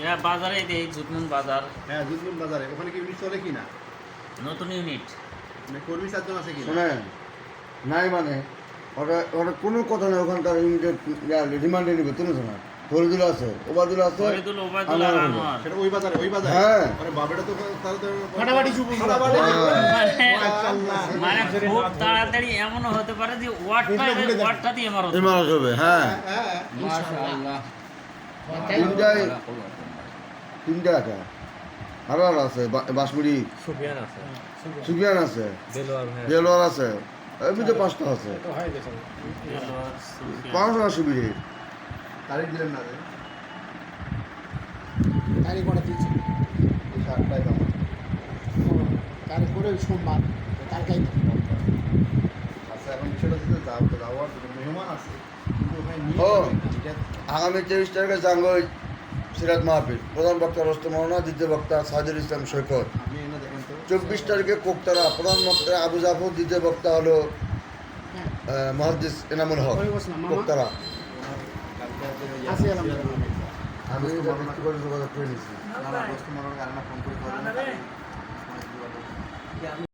ইয়া বাজারে এই জুটমুন বাজার। হ্যাঁ দুধমুন বাজারে। ওখানে কি ইউনিট চলে কি না? নতুন ইউনিট মানে কর্মী চারজন আছে কি? শোনেন নাই মানে ওটা ওটা কোনো কথা নেই ওখানকার ইমিডিয়েট রিমান্ডে নিবে তুমি শোনা ফরিদুল আছে ওবাদুল আছে ফরিদুল ওবায়দুল আর আনোয়ার। সেটা ওই বাজারে ওই বাজারে। হ্যাঁ। আরে বাবাটা তো তারা তো ফাটাফাটি শুভ। ফাটাফাটি। হ্যাঁ। মানে খুব তাড়াতাড়ি এমনও হতে পারে যে ওয়ার্ডটা ওয়ার্ডটা দিয়ে মারো ইমারত হবে হ্যাঁ। হ্যাঁ তিনটাই তিনটা আছে আরও আর আছে বাসমুড়ি সুফিয়ান আছে। সুফিয়ান। আছে। আছে। এমনিতে পাঁচটা আছে। পাঁচশো না সুবিধে তারিখ দিলেন না তারিখ করে দিয়েছি। এই সাতটায় জমা তারিখ করে সোমবার। তারিখ আচ্ছা আগামী তেইশ তারিখে জাঙ্গই। সিরাজ মাহফিল। প্রধান বক্তা রস্তম মৌলানা দ্বিতীয় বক্তা সাজুল ইসলাম সৈকত চব্বিশ তারিখে কোকতারা, প্রধান বক্তা আবু জাফর, দ্বিতীয় বক্তা হলো মহাদিস এনামুল হক, কোকতারা। আমি যোগাযোগ করে